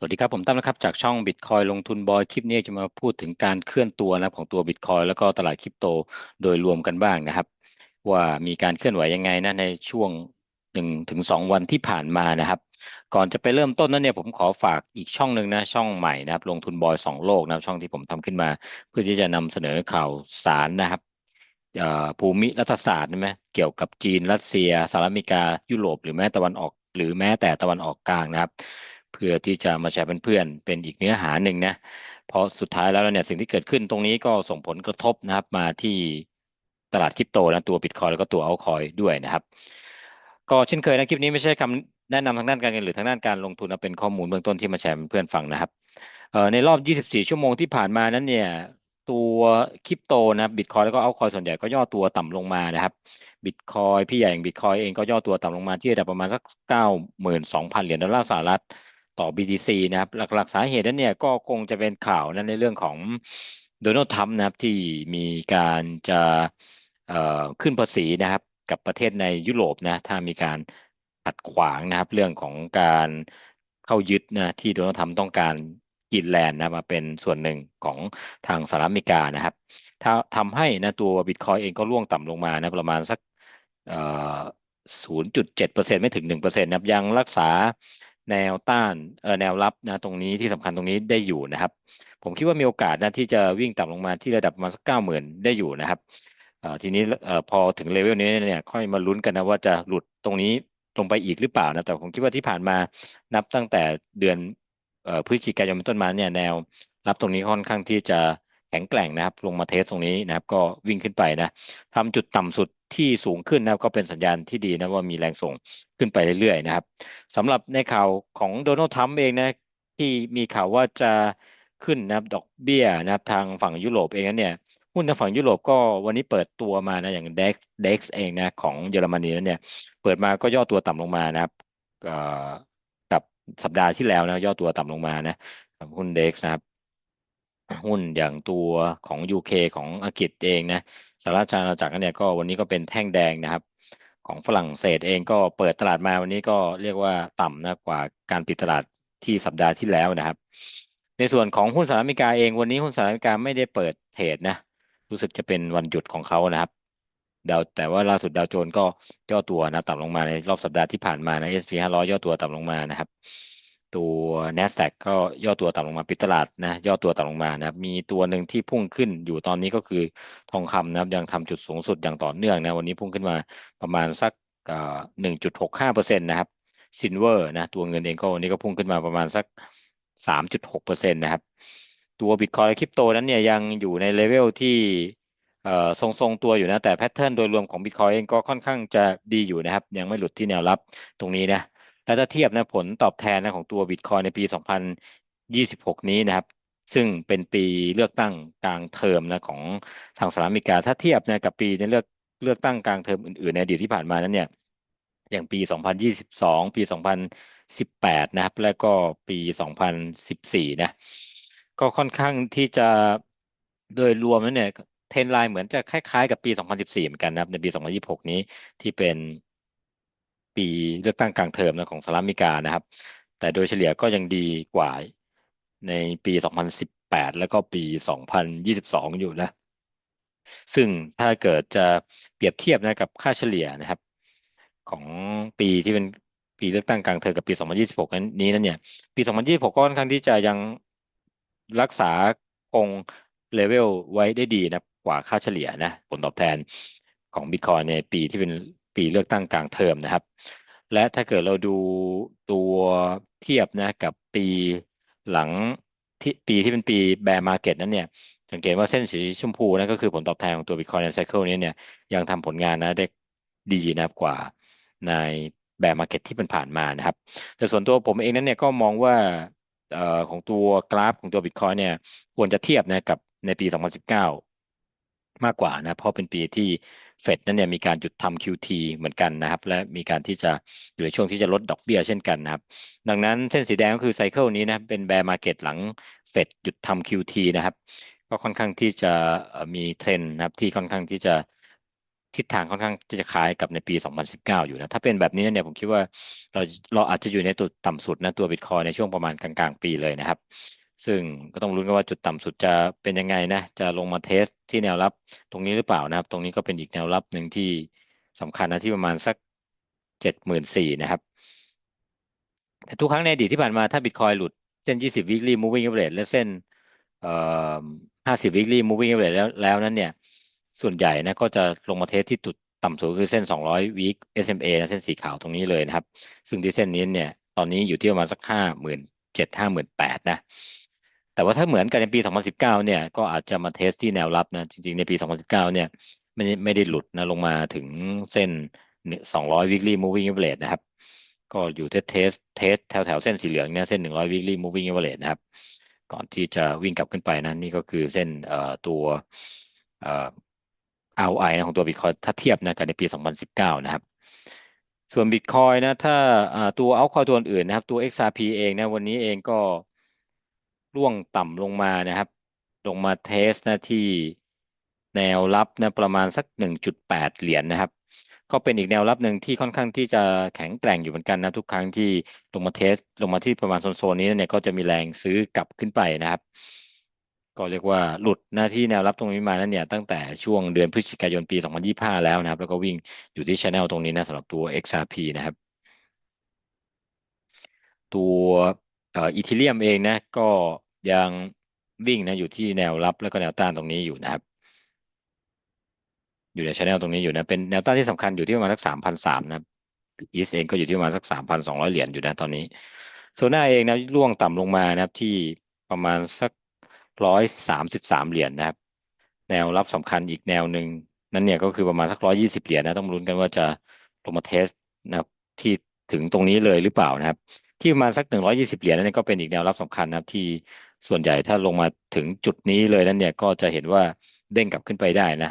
สวัสดีครับผมตั้มนะครับจากช่อง Bitcoin ลงทุนบอยคลิปนี้จะมาพูดถึงการเคลื่อนตัวนะของตัว Bitcoin แล้วก็ตลาดคริปโตโดยรวมกันบ้างนะครับ ว่ามีการเคลื่อนไหวยังไงนะในช่วงหนึ่งถึงสองวันที่ผ่านมานะครับ ก่อนจะไปเริ่มต้นนั้นเนี่ยผมขอฝากอีกช่องหนึ่งนะช่องใหม่นะครับ ลงทุนบอยสองโลกนะช่องที่ผมทำขึ้นมา เพื่อที่จะนำเสนอข่าวสารนะครับภูมิรัฐศาสตร์ใช่ไหมเกี่ยวกับจีนรัสเซียสหรัฐอเมริกายุโรปหรือแม้ตะวันออก หรือแม้แต่ตะวันออกกลางนะครับ พื่อที่จะมาแชร์เป็นเพื่อนเป็นอีกเนื้อหาหนึ่งนะเพราะสุดท้ายแล้วเนี่ยสิ่งที่เกิดขึ้นตรงนี้ก็ส่งผลกระทบนะครับมาที่ตลาดคริปโตนะตัวบิตคอยแล้วก็ตัวเอัลคอยด้วยนะครับ ก็เช่นเคยนะคลิปนี้ไม่ใช่คำแนะนำทางด้านการเงินหรือทางด้านการลงทุนนะเป็นข้อมูลเบื้องต้นที่มาแชร์เพื่อนฟังนะครับในรอบ 24 ชั่วโมงที่ผ่านมานั้นเนี่ยตัวคริปโตนะบิตคอยแล้วก็เอัลคอยส่วนใหญ่ก็ย่อตัวต่ำลงมานะครับบิตคอยพี่ใหญ่อย่างบิตคอยเองก็ย่อตัวต่ำลงมาที่ระดับประมาณสักเก้าหมื่นสองพันเหรียญดอลลาร์สหรัฐ ต่อ BTC นะครับ หลักๆสาเหตุนั้นเนี่ยก็คงจะเป็นข่าวนั้นในเรื่องของโดนัลด์ทรัมป์นะครับที่มีการจะขึ้นภาษีนะครับ กับประเทศในยุโรปนะถ้ามีการขัดขวางนะครับ เรื่องของการเข้ายึดนะที่โดนัลด์ทรัมป์ต้องการกินแลนด์นะมาเป็นส่วนหนึ่งของทางสหรัฐอเมริกานะครับถ้าทำให้นะตัวบิตคอยเองก็ร่วงต่ำลงมานะประมาณสักศูนย์จุดเปอร์เซ็นต์ไม่ถึงหนึ่งเปอร์เซ็นต์นะยังรักษา แนวต้านเอ่อแนวรับนะตรงนี้ที่สำคัญตรงนี้ได้อยู่นะครับ ผมคิดว่ามีโอกาสนะที่จะวิ่งต่ำลงมาที่ระดับประมาณสักเก้าหมื่นได้อยู่นะครับอ่อทีนี้เอ่อพอถึงเลเวลนี้เนี่ยค่อยมาลุ้นกันนะว่าจะหลุดตรงนี้ลงไปอีกหรือเปล่านะแต่ผมคิดว่าที่ผ่านมานับตั้งแต่เดือนเอ่อพฤศจิกายนเป็นต้นมาเนี่ยแนวรับตรงนี้ค่อนข้างที่จะ แข็งแกร่งนะครับ ลงมาเทสตรงนี้นะครับ ก็วิ่งขึ้นไปนะทำจุดต่ำสุดที่สูงขึ้นนะครับก็เป็นสัญญาณที่ดีนะว่ามีแรงส่งขึ้นไปเรื่อยๆนะครับสำหรับในข่าวของโดนัลด์ทรัมป์เองนะที่มีข่าวว่าจะขึ้นนะครับดอกเบี้ยนะครับทางฝั่งยุโรปเองนั้นเนี่ยหุ้นทางฝั่งยุโรปก็วันนี้เปิดตัวมานะอย่างเด็กเด็กเองนะของเยอรมนีนั้นเนี่ยเปิดมาก็ย่อตัวต่ำลงมานะครับกับสัปดาห์ที่แล้วนะย่อตัวต่ำลงมานะหุ้นเด็กนะครับ หุ้นอย่างตัวของ UK ของอังกฤษเองนะสหรัฐอาณาจักรเนี่ยก็วันนี้ก็เป็นแท่งแดงนะครับ ของฝรั่งเศสเองก็เปิดตลาดมาวันนี้ก็เรียกว่าต่ำนะกว่าการปิดตลาดที่สัปดาห์ที่แล้วนะครับ ในส่วนของหุ้นสหรัฐอเมริกาเองวันนี้หุ้นสหรัฐอเมริกาไม่ได้เปิดเทรดนะ รู้สึกจะเป็นวันหยุดของเขานะครับดาวแต่ว่าล่าสุดดาวโจนส์ก็ย่อตัวนะต่ำลงมาในรอบสัปดาห์ที่ผ่านมานะ S&P 500 ย่อตัวต่ำลงมานะครับ ตัว NASDAQ ก็ย่อตัวต่ำลงมาปิดตลาดนะย่อตัวต่ำลงมานะครับมีตัวหนึ่งที่พุ่งขึ้นอยู่ตอนนี้ก็คือทองคำนะครับยังทำจุดสูงสุดอย่างต่อเนื่องนะวันนี้พุ่งขึ้นมาประมาณสักหนึ่งจุดหกห้าเปอร์เซ็นต์นะครับซินเวอร์นะตัวเงินเองก็วันนี้ก็พุ่งขึ้นมาประมาณสักสามจุดหกเปอร์เซ็นต์นะครับตัวบิตคอยคริปโตนั้นเนี่ยยังอยู่ในเลเวลที่ทรงๆตัวอยู่นะแต่แพทเทิร์นโดยรวมของบิตคอยเองก็ค่อนข้างจะดีอยู่นะครับ ยังไม่หลุดที่แนวรับตรงนี้นะ และถ้าเทียบนะผลตอบแทนนะของตัวบิตคอยในปี 2026 นี้นะครับ ซึ่งเป็นปีเลือกตั้งกลางเทอมนะของทางสหรัฐอเมริกา ถ้าเทียบนะกับปีในเลือกเลือกตั้งกลางเทอมอื่นๆในอดีตที่ผ่านมานั้นเนี่ยอย่างปี 2022 ปี 2018 นะครับ และก็ปี 2014 นะ ก็ค่อนข้างที่จะโดยรวมแล้วเนี่ย เทรนไลน์เหมือนจะคล้ายๆ กับปี 2014 เหมือนกันนะครับ ในปี 2026 นี้ที่เป็น ปีเลือกตั้งกลางเทอมนะของสหรัฐอเมริกานะครับ แต่โดยเฉลี่ยก็ยังดีกว่าในปี 2018 แล้วก็ปี 2022 อยู่นะ ซึ่งถ้าเกิดจะเปรียบเทียบนะกับค่าเฉลี่ยนะครับ ของปีที่เป็นปีเลือกตั้งกลางเทอมกับปี 2026 นี้นั่นเนี่ย ปี 2026 ก็ค่อนข้างที่จะยังรักษาคงเลเวลไว้ได้ดีนะกว่าค่าเฉลี่ยนะ ผลตอบแทนของบิตคอยในปีที่เป็น ปีเลือกตั้งกลางเทอมนะครับ และถ้าเกิดเราดูตัวเทียบนะกับปีหลังที่ปีที่เป็นปีแบร์มาร์เก็ตนั้นเนี่ยสังเกตว่าเส้นสีชมพูนั่นก็คือผลตอบแทนของตัว Bitcoin ในไซเคิลนี้เนี่ยยังทำผลงานนะได้ดีนะครับกว่าในแบร์มาร์เก็ตที่มันผ่านมานะครับ แต่ส่วนตัวผมเองนั้นเนี่ยก็มองว่าอของตัวกราฟของตัว Bitcoin เนี่ยควรจะเทียบนะกับในปี 2019 มากกว่านะเพราะเป็นปีที่ เฟดนั้นเนี่ยมีการหยุดทำ QT เหมือนกันนะครับ และมีการที่จะอยู่ในช่วงที่จะลดดอกเบี้ยเช่นกันนะครับ ดังนั้นเส้นสีแดงก็คือไซเคิลนี้นะเป็นแบร์มาเก็ตหลังเฟดหยุดทำ QT นะครับ ก็ค่อนข้างที่จะมีเทรนนะครับที่ค่อนข้างที่จะทิศทางค่อนข้างที่จะคล้ายกับในปี 2019 อยู่นะ ถ้าเป็นแบบนี้เนี่ยผมคิดว่าเราเราอาจจะอยู่ในจุดต่ำสุดนะตัวบิตคอยในช่วงประมาณกลางๆ ปีเลยนะครับ ซึ่งก็ต้องรุ้นกันว่าจุดต่ำสุดจะเป็นยังไงนะ จะลงมาเทสที่แนวรับตรงนี้หรือเปล่านะครับ ตรงนี้ก็เป็นอีกแนวรับหนึ่งที่สำคัญนะที่ประมาณสักเจ็ดหมื่นสี่นะครับแต่ทุกครั้งในอดีตที่ผ่านมาถ้าบิตคอยหลุดเส้น 20 weekly moving average และเส้นเอ่อ50 weekly moving average แล้วแล้วนั้นเนี่ย ส่วนใหญ่นะก็จะลงมาเทสที่จุดต่ำสุดคือเส้น 200 week SMA นะเส้นสีขาวตรงนี้เลยนะครับ ซึ่งที่เส้นนี้เนี่ย ตอนนี้อยู่ที่ประมาณสักห้าหมื่นเจ็ดห้าหมื่นแปดนะ แต่ว่าถ้าเหมือนกันในปี 2019 เนี่ย ก็อาจจะมาเทสที่แนวรับนะ จริงๆ ในปี 2019 เนี่ยไม่ได้ไม่ได้หลุดนะลงมาถึงเส้น 200 weekly moving average นะครับ ก็อยู่เทสเทสเทสแถวแถวเส้นสีเหลืองเนี่ยเส้น 100 weekly moving average นะครับ ก่อนที่จะวิ่งกลับขึ้นไปนะนี่ก็คือเส้นเอ่อตัวเอ่อ ROI นะของตัว Bitcoin ถ้าเทียบนะกับในปี 2019 นะครับส่วน Bitcoin นะถ้าตัว altcoin ตัวอื่นนะครับ ตัว XRP เองนะวันนี้เองก็ ร่วงต่ำลงมานะครับ ลงมาเทสนะที่แนวรับนะประมาณสัก 1.8 เหรียญนนะครับ ก็เป็นอีกแนวรับหนึ่งที่ค่อนข้างที่จะแข็งแกร่งอยู่เหมือนกันนะทุกครั้งที่ลงมาเทสลงมาที่ประมาณโซนๆนี้เนี่ยก็จะมีแรงซื้อกลับขึ้นไปนะครับ ก็เรียกว่าหลุดหน้าที่แนวรับตรงนี้มานั้นเนี่ยตั้งแต่ช่วงเดือนพฤศจิกายนปี 2025 แล้วนะครับ แล้วก็วิ่งอยู่ที่ช anel ตรงนี้นะสำหรับตัว XRP นะครับ ตัวเอ่ออีเทเรียมเองนะก็ ยังวิ่งนะอยู่ที่แนวรับแล้วก็แนวต้านตรงนี้อยู่นะครับ อยู่ในช anel ตรงนี้อยู่นะเป็นแนวต้านที่สำคัญอยู่ที่ประมาณสักสามพันสามนะครับอีสเองก็อยู่ที่ประมาณสักสามพันสองร้อยเหรียญอยู่นะตอนนี้โซน่าเองนะร่วงต่ำลงมานะครับที่ประมาณสักร้อยสามสิบสามเหรียญนะครับ แนวรับสำคัญอีกแนวหนึ่งนั่นเนี่ยก็คือประมาณสักร้อยยี่สิบเหรียญนะต้องลุ้นกันว่าจะลงมาเทสนะครับที่ถึงตรงนี้เลยหรือเปล่านะครับ ที่ประมาณสักหนึ่งร้อยยี่สิบเหรียญนั่นก็เป็นอีกแนวรับสำคัญนะครับที่ ส่วนใหญ่ถ้าลงมาถึงจุดนี้เลยนั่นเนี่ยก็จะเห็นว่าเด้งกลับขึ้นไปได้นะ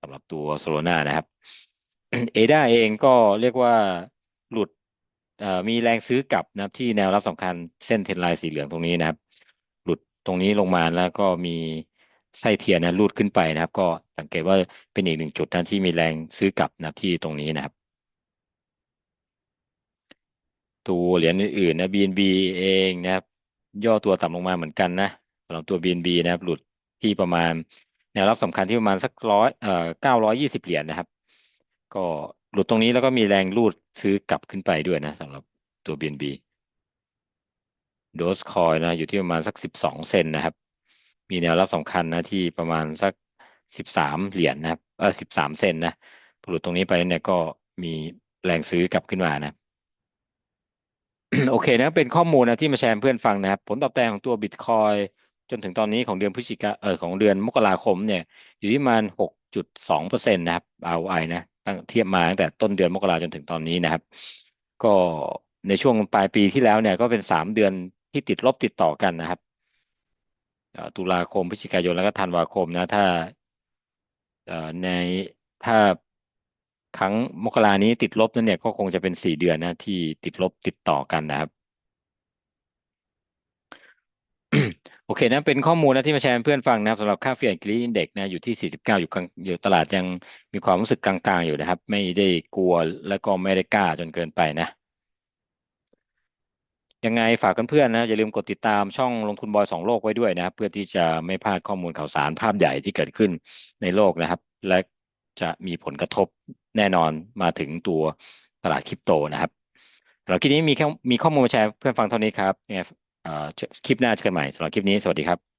สำหรับตัวโซโลนานะครับเอดาเองก็เรียกว่าหลุดมีแรงซื้อกลับนะครับที่แนวรับสำคัญเส้นเทนไลน์สีเหลืองตรงนี้นะครับ หลุดตรงนี้ลงมาแล้วก็มีไส้เทียนนะรูดขึ้นไปนะครับ ก็สังเกตว่าเป็นอีกหนึ่งจุดนะที่มีแรงซื้อกลับนะครับที่ตรงนี้นะครับ ตัวเหรียญอื่นๆนะ BNB เองนะครับ ย่อตัวต่ำลงมาเหมือนกันนะสำหรับตัว BNB นะครับหลุดที่ประมาณแนวรับสำคัญที่ประมาณสักร้อยเอ่อเก้าร้อยยี่สิบเหรียญนะครับ ก็หลุดตรงนี้แล้วก็มีแรงรูดซื้อกลับขึ้นไปด้วยนะสำหรับตัว BNB โดสคอยนะอยู่ที่ประมาณสักสิบสองเซนนะครับ มีแนวรับสำคัญนะที่ประมาณสักสิบสามเหรียญนะครับเออสิบสามเซนนะหลุดตรงนี้ไปเนี่ยก็มีแรงซื้อกลับขึ้นมานะ โอเคนะเป็นข้อมูลนะที่มาแชร์เพื่อนฟังนะครับ ผลตอบแทนของตัวบิตคอยจนถึงตอนนี้ของเดือนพฤศจิกาเออของเดือนมกราคมเนี่ยอยู่ที่ประมาณหกจุดสองเปอร์เซ็นต์นะครับ ROI นะตั้งเทียบมาตั้งแต่ต้นเดือนมกราจนถึงตอนนี้นะครับ ก็ในช่วงปลายปีที่แล้วเนี่ยก็เป็นสามเดือนที่ติดลบติดต่อกันนะครับตุลาคมพฤศจิกายนแล้วก็ธันวาคมนะถ้าในถ้า ครั้งมกรานี้ติดลบนั่นเนี่ยก็คงจะเป็นสี่เดือนนะที่ติดลบติดต่อกันนะครับ โอเคนะเป็นข้อมูลนะที่มาแชร์เพื่อนฟังนะครับสำหรับค่าเฟียนกรีอินเด็กนะอยู่ที่ 49 อยู่กลางอยู่ตลาดยังมีความรู้สึกกลางๆอยู่นะครับ ไม่ได้กลัวแล้วก็ไม่ได้กล้าจนเกินไปนะยังไงฝากเพื่อนๆนะอย่าลืมกดติดตามช่องลงทุนบอยสองโลกไว้ด้วยนะครับ เพื่อที่จะไม่พลาดข้อมูลข่าวสารภาพใหญ่ที่เกิดขึ้นในโลกนะครับ และ จะมีผลกระทบแน่นอนมาถึงตัวตลาดคริปโตนะครับสำหรับคลิปนี้มีแค่มีข้อมูลมาแชร์เพื่อนฟังเท่านี้ครับคลิปหน้าเจอกันใหม่สำหรับคลิปนี้สวัสดีครับ